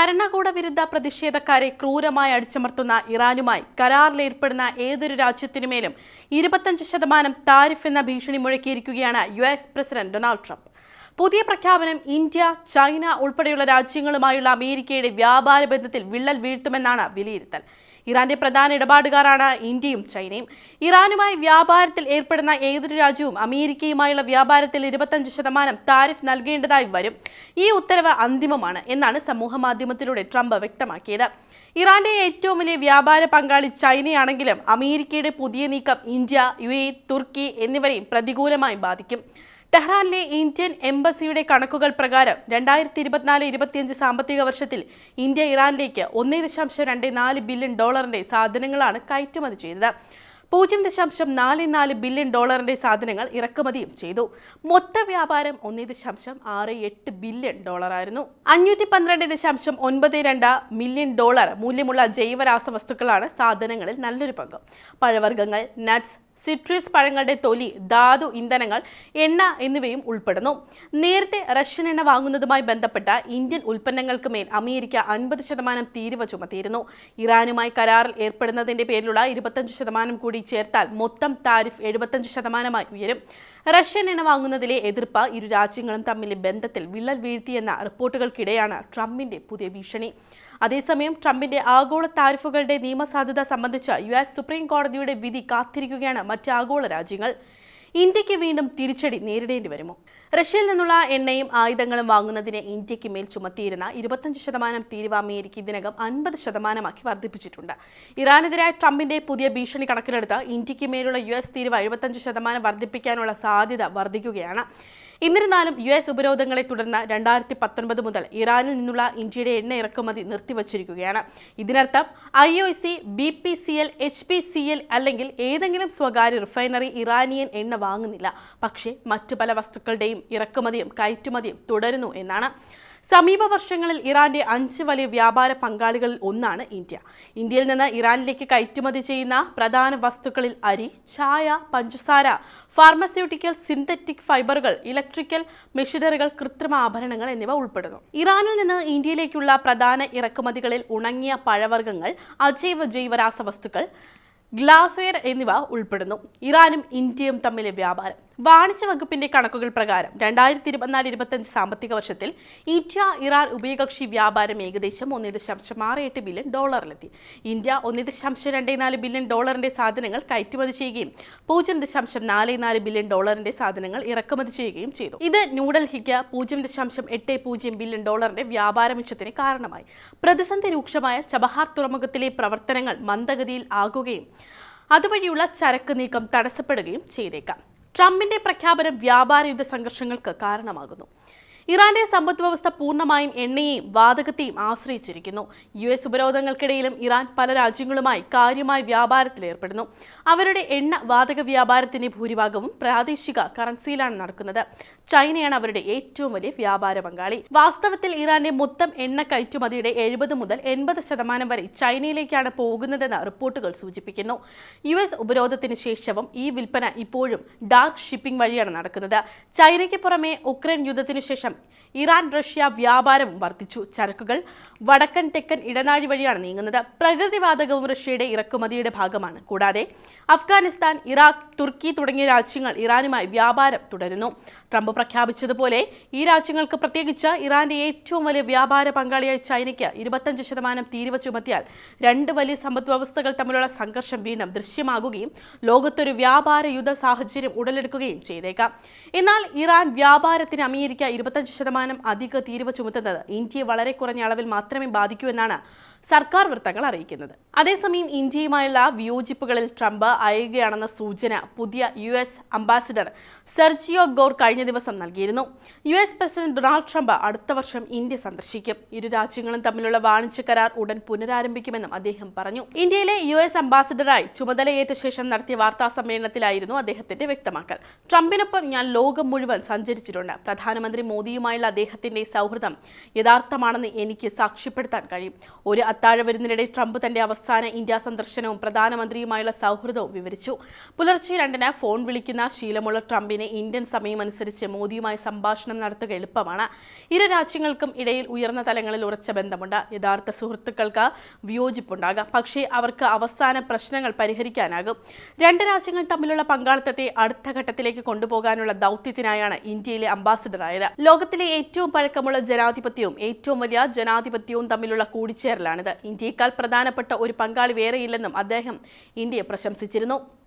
ഭരണകൂട വിരുദ്ധ പ്രതിഷേധക്കാരെ ക്രൂരമായി അടിച്ചമർത്തുന്ന ഇറാനുമായി കരാറിലേർപ്പെടുന്ന ഏതൊരു രാജ്യത്തിനുമേലും ഇരുപത്തഞ്ച് ശതമാനം താരിഫ് എന്ന ഭീഷണി മുഴക്കിയിരിക്കുകയാണ് U S president Donald Trump. പുതിയ പ്രഖ്യാപനം ഇന്ത്യ ചൈന ഉൾപ്പെടെയുള്ള രാജ്യങ്ങളുമായുള്ള അമേരിക്കയുടെ വ്യാപാര ബന്ധത്തിൽ വിള്ളൽ വീഴ്ത്തുമെന്നാണ് വിലയിരുത്തൽ. ഇറാന്റെ പ്രധാന ഇടപാടുകാരാണ് ഇന്ത്യയും ചൈനയും. ഇറാനുമായി വ്യാപാരത്തിൽ ഏർപ്പെടുന്ന ഏതൊരു രാജ്യവും അമേരിക്കയുമായുള്ള വ്യാപാരത്തിൽ ഇരുപത്തഞ്ച് ശതമാനം താരിഫ് നൽകേണ്ടതായി വരും. ഈ ഉത്തരവ് അന്തിമമാണ് എന്നാണ് സമൂഹ മാധ്യമത്തിലൂടെ ട്രംപ് വ്യക്തമാക്കിയത്. ഇറാന്റെ ഏറ്റവും വലിയ വ്യാപാര പങ്കാളി ചൈനയാണെങ്കിലും അമേരിക്കയുടെ പുതിയ നീക്കം ഇന്ത്യ യു തുർക്കി എന്നിവരെയും പ്രതികൂലമായി ബാധിക്കും. ടെഹ്റാനിലെ ഇന്ത്യൻ എംബസിയുടെ കണക്കുകൾ പ്രകാരം രണ്ടായിരത്തി ഇരുപത്തിനാല് ഇരുപത്തിയഞ്ച് സാമ്പത്തിക വർഷത്തിൽ ഇന്ത്യ ഇറാനിലേക്ക് ഒന്നേ ദശാംശം രണ്ട് നാല് ബില്യൺ ഡോളറിന്റെ സാധനങ്ങളാണ് കയറ്റുമതി ചെയ്തത്. പൂജ്യം ദശാംശം നാല് നാല് ബില്യൺ ഡോളറിന്റെ സാധനങ്ങൾ ഇറക്കുമതിയും ചെയ്തു. മൊത്ത വ്യാപാരം ഒന്നേ ദശാംശം ആറ് എട്ട് ബില്യൺ ഡോളറായിരുന്നു. അഞ്ഞൂറ്റി പന്ത്രണ്ട് ദശാംശം ഒൻപത് രണ്ട് മില്യൺ ഡോളർ മൂല്യമുള്ള ജൈവരാസ വസ്തുക്കളാണ് സാധനങ്ങളിൽ നല്ലൊരു പങ്ക്. പഴവർഗങ്ങൾ നട്ട്സ് സിട്രസ് പഴങ്ങളുടെ തൊലി ധാതു ഇന്ധനങ്ങൾ എണ്ണ എന്നിവയും ഉൾപ്പെടുന്നു. നേരത്തെ റഷ്യൻ എണ്ണ വാങ്ങുന്നതുമായി ബന്ധപ്പെട്ട ഇന്ത്യൻ ഉൽപ്പന്നങ്ങൾക്ക് മേൽ അമേരിക്ക അൻപത് ശതമാനം തീരുവ ചുമത്തിയിരുന്നു. ഇറാനുമായി കരാറിൽ ഏർപ്പെടുന്നതിന്റെ പേരിലുള്ള ഇരുപത്തഞ്ച് ശതമാനം കൂടി ചേർത്താൽ മൊത്തം താരിഫ് എഴുപത്തഞ്ച് ശതമാനമായി ഉയരും. റഷ്യൻ എണ്ണ വാങ്ങുന്നതിലെ എതിർപ്പ് ഇരു രാജ്യങ്ങളും തമ്മിലെ ബന്ധത്തിൽ വിള്ളൽ വീഴ്ത്തിയെന്ന റിപ്പോർട്ടുകൾക്കിടെയാണ് ട്രംപിന്റെ പുതിയ ഭീഷണി. അതേസമയം ട്രംപിന്റെ ആഗോള താരിഫുകളുടെ നിയമസാധുത സംബന്ധിച്ച് യു എസ് സുപ്രീം കോടതിയുടെ വിധി കാത്തിരിക്കുകയാണ് മറ്റ് ആഗോള രാജ്യങ്ങൾ. ഇന്ത്യയ്ക്ക് വീണ്ടും തിരിച്ചടി നേരിടേണ്ടി വരുമോ? റഷ്യയിൽ നിന്നുള്ള എണ്ണയും ആയുധങ്ങളും വാങ്ങുന്നതിന് ഇന്ത്യയ്ക്ക് മേൽ ചുമത്തിയിരുന്ന ഇരുപത്തഞ്ച് ശതമാനം തീരുവ അമേരിക്ക ഇതിനകം അൻപത് ശതമാനമാക്കി വർദ്ധിപ്പിച്ചിട്ടുണ്ട്. ഇറാനെതിരായ ട്രംപിന്റെ പുതിയ ഭീഷണി കണക്കിലെടുത്ത് ഇന്ത്യയ്ക്ക് മേലുള്ള യു എസ് തീരുവ എഴുപത്തഞ്ച് ശതമാനം വർദ്ധിപ്പിക്കാനുള്ള സാധ്യത വർദ്ധിക്കുകയാണ്. എന്നിരുന്നാലും യു എസ് ഉപരോധങ്ങളെ തുടർന്ന് രണ്ടായിരത്തി പത്തൊൻപത് മുതൽ ഇറാനിൽ നിന്നുള്ള ഇന്ത്യയുടെ എണ്ണ ഇറക്കുമതി നിർത്തിവച്ചിരിക്കുകയാണ്. ഇതിനർത്ഥം I O C B P C L H P C L അല്ലെങ്കിൽ ഏതെങ്കിലും സ്വകാര്യ റിഫൈനറി ഇറാനിയൻ എണ്ണ വാങ്ങുന്നില്ല. പക്ഷേ മറ്റു പല വസ്തുക്കളുടെയും ഇറക്കുമതിയും കയറ്റുമതിയും തുടരുന്നു എന്നാണ്. സമീപ വർഷങ്ങളിൽ ഇറാന്റെ അഞ്ച് വലിയ വ്യാപാര പങ്കാളികളിൽ ഒന്നാണ് ഇന്ത്യ. ഇന്ത്യയിൽ നിന്ന് ഇറാനിലേക്ക് കയറ്റുമതി ചെയ്യുന്ന പ്രധാന വസ്തുക്കളിൽ അരി ചായ പഞ്ചസാര ഫാർമസ്യൂട്ടിക്കൽ സിന്തറ്റിക് ഫൈബറുകൾ ഇലക്ട്രിക്കൽ മെഷീനറികൾ കൃത്രിമ ആഭരണങ്ങൾ എന്നിവ ഉൾപ്പെടുന്നു. ഇറാനിൽ നിന്ന് ഇന്ത്യയിലേക്കുള്ള പ്രധാന ഇറക്കുമതികളിൽ ഉണങ്ങിയ പഴവർഗങ്ങൾ അജൈവ ജൈവരാസ വസ്തുക്കൾ ഗ്ലാസ്വെയർ എന്നിവ ഉൾപ്പെടുന്നു. ഇറാനും ഇന്ത്യയും തമ്മിലെ വ്യാപാരം. വാണിജ്യ വകുപ്പിന്റെ കണക്കുകൾ പ്രകാരം രണ്ടായിരത്തി ഇരുപത്തിനാല് ഇരുപത്തഞ്ച് സാമ്പത്തിക വർഷത്തിൽ ഇന്ത്യ ഇറാൻ ഉഭയകക്ഷി വ്യാപാരം ഏകദേശം ഒന്നേ ദശാംശം ആറ് എട്ട് ബില്യൺ ഡോളറിലെത്തി. ഇന്ത്യ ഒന്നേ ദശാംശം രണ്ട് നാല് ബില്യൺ ഡോളറിന്റെ സാധനങ്ങൾ കയറ്റുമതി ചെയ്യുകയും പൂജ്യം ദശാംശം നാല് നാല് ബില്യൺ ഡോളറിന്റെ സാധനങ്ങൾ ഇറക്കുമതി ചെയ്യുകയും ചെയ്തു. ഇത് ന്യൂഡൽഹിക്ക് പൂജ്യം ദശാംശം എട്ട് പൂജ്യം ബില്യൺ ഡോളറിന്റെ വ്യാപാര മിച്ചത്തിന് കാരണമായി. പ്രതിസന്ധി രൂക്ഷമായ ചബഹാർ തുറമുഖത്തിലെ പ്രവർത്തനങ്ങൾ മന്ദഗതിയിൽ ആകുകയും അതുവഴിയുള്ള ചരക്ക് നീക്കം തടസ്സപ്പെടുകയും ചെയ്തേക്കാം. ട്രംപിന്റെ പ്രഖ്യാപനം വ്യാപാര യുദ്ധ സംഘർഷങ്ങൾക്ക് കാരണമാകുന്നു. ഇറാന്റെ സമ്പദ് വ്യവസ്ഥ പൂർണമായും എണ്ണയെയും വാതകത്തെയും ആശ്രയിച്ചിരിക്കുന്നു. യു എസ് ഉപരോധങ്ങൾക്കിടയിലും ഇറാൻ പല രാജ്യങ്ങളുമായി കാര്യമായ വ്യാപാരത്തിൽ ഏർപ്പെടുന്നു. അവരുടെ എണ്ണ വാതക വ്യാപാരത്തിന്റെ ഭൂരിഭാഗവും പ്രാദേശിക കറൻസിയിലാണ് നടക്കുന്നത്. ചൈനയാണ് അവരുടെ ഏറ്റവും വലിയ വ്യാപാര പങ്കാളി. വാസ്തവത്തിൽ ഇറാന്റെ മൊത്തം എണ്ണ കയറ്റുമതിയുടെ എഴുപത് മുതൽ എൺപത് ശതമാനം വരെ ചൈനയിലേക്കാണ് പോകുന്നതെന്ന് റിപ്പോർട്ടുകൾ സൂചിപ്പിക്കുന്നു. യു എസ് ഉപരോധത്തിന് ശേഷവും ഈ വിൽപ്പന ഇപ്പോഴും ഡാർക്ക് ഷിപ്പിംഗ് വഴിയാണ് നടക്കുന്നത്. ചൈനയ്ക്ക് പുറമെ ഉക്രൈൻ യുദ്ധത്തിനു ശേഷം ഇറാൻ റഷ്യ വ്യാപാരവും വർദ്ധിച്ചു. ചരക്കുകൾ വടക്കൻ തെക്കൻ ഇടനാഴി വഴിയാണ് നീങ്ങുന്നത്. പ്രകൃതിവാതകവും റഷ്യയുടെ ഇറക്കുമതിയുടെ ഭാഗമാണ്. കൂടാതെ അഫ്ഗാനിസ്ഥാൻ ഇറാഖ് തുർക്കി തുടങ്ങിയ രാജ്യങ്ങൾ ഇറാനുമായി വ്യാപാരം തുടരുന്നു. ട്രംപ് പ്രഖ്യാപിച്ചതുപോലെ ഈ രാജ്യങ്ങൾക്ക് പ്രത്യേകിച്ച് ഇറാന്റെ ഏറ്റവും വലിയ വ്യാപാര പങ്കാളിയായ ചൈനയ്ക്ക് ഇരുപത്തഞ്ച് ശതമാനം തീരുവ ചുമത്തിയാൽ രണ്ട് വലിയ സമ്പദ് വ്യവസ്ഥകൾ തമ്മിലുള്ള സംഘർഷം വീണ്ടും ദൃശ്യമാകുകയും ലോകത്തൊരു വ്യാപാര യുദ്ധ സാഹചര്യം ഉടലെടുക്കുകയും ചെയ്തേക്കാം. എന്നാൽ ഇറാൻ വ്യാപാരത്തിന് അമേരിക്ക ഇരുപത്തഞ്ച് ശതമാനം അധിക തീരുവ ചുമത്തുന്നത് ഇന്ത്യയെ വളരെ കുറഞ്ഞ അളവിൽ മാത്രമേ ബാധിക്കൂ എന്നാണ് സർക്കാർ വൃത്തങ്ങൾ അറിയിക്കുന്നത്. അതേസമയം ഇന്ത്യയുമായുള്ള വിയോജിപ്പുകളിൽ ട്രംപ് അയയുകയാണെന്ന സൂചന പുതിയ U S ambassador Sergio Gor കഴിഞ്ഞ ദിവസം നൽകിയിരുന്നു. U S president Donald Trump അടുത്ത വർഷം ഇന്ത്യ സന്ദർശിക്കും. ഇരു രാജ്യങ്ങളും തമ്മിലുള്ള വാണിജ്യ കരാർ ഉടൻ പുനരാരംഭിക്കുമെന്നും അദ്ദേഹം പറഞ്ഞു. ഇന്ത്യയിലെ യു എസ് അംബാസിഡറായി ചുമതലയേറ്റ ശേഷം നടത്തിയ വാർത്താ സമ്മേളനത്തിലായിരുന്നു അദ്ദേഹത്തിന്റെ വ്യക്തമാക്കൽ. ട്രംപിനൊപ്പം ഞാൻ ലോകം മുഴുവൻ സഞ്ചരിച്ചിട്ടുണ്ട്. പ്രധാനമന്ത്രി മോദിയുമായുള്ള അദ്ദേഹത്തിന്റെ സൗഹൃദം യഥാർത്ഥമാണെന്ന് എനിക്ക് സാക്ഷ്യപ്പെടുത്താൻ കഴിയും. ഒരു അത്താഴ വരുന്നതിനിടെ ട്രംപ് തന്റെ അവസാന ഇന്ത്യ സന്ദർശനവും പ്രധാനമന്ത്രിയുമായുള്ള സൗഹൃദവും വിവരിച്ചു. പുലർച്ചെ രണ്ടിന് ഫോൺ വിളിക്കുന്ന ശീലമുള്ള ട്രംപിനെ ഇന്ത്യൻ സമയമനുസരിച്ച് മോദിയുമായി സംഭാഷണം നടത്തുക എളുപ്പമാണ്. ഇരു രാജ്യങ്ങൾക്കും ഇടയിൽ ഉയർന്ന തലങ്ങളിൽ ഉറച്ച ബന്ധമുണ്ട്. യഥാർത്ഥ സുഹൃത്തുക്കൾക്ക് വിയോജിപ്പുണ്ടാകാം. പക്ഷേ അവർക്ക് അവസാന പ്രശ്നങ്ങൾ പരിഹരിക്കാനാകും. രണ്ട് രാജ്യങ്ങൾ തമ്മിലുള്ള പങ്കാളിത്തത്തെ അടുത്ത ഘട്ടത്തിലേക്ക് കൊണ്ടുപോകാനുള്ള ദൗത്യത്തിനായാണ് ഇന്ത്യയിലെ അംബാസിഡറായത് ലോകത്തിലെ ഏറ്റവും പഴക്കമുള്ള ജനാധിപത്യവും ഏറ്റവും വലിയ ജനാധിപത്യവും തമ്മിലുള്ള ഇന്ത്യയേക്കാൾ പ്രധാനപ്പെട്ട ഒരു പങ്കാളി വേറെയില്ലെന്നും അദ്ദേഹം ഇന്ത്യയെ പ്രശംസിച്ചിരുന്നു.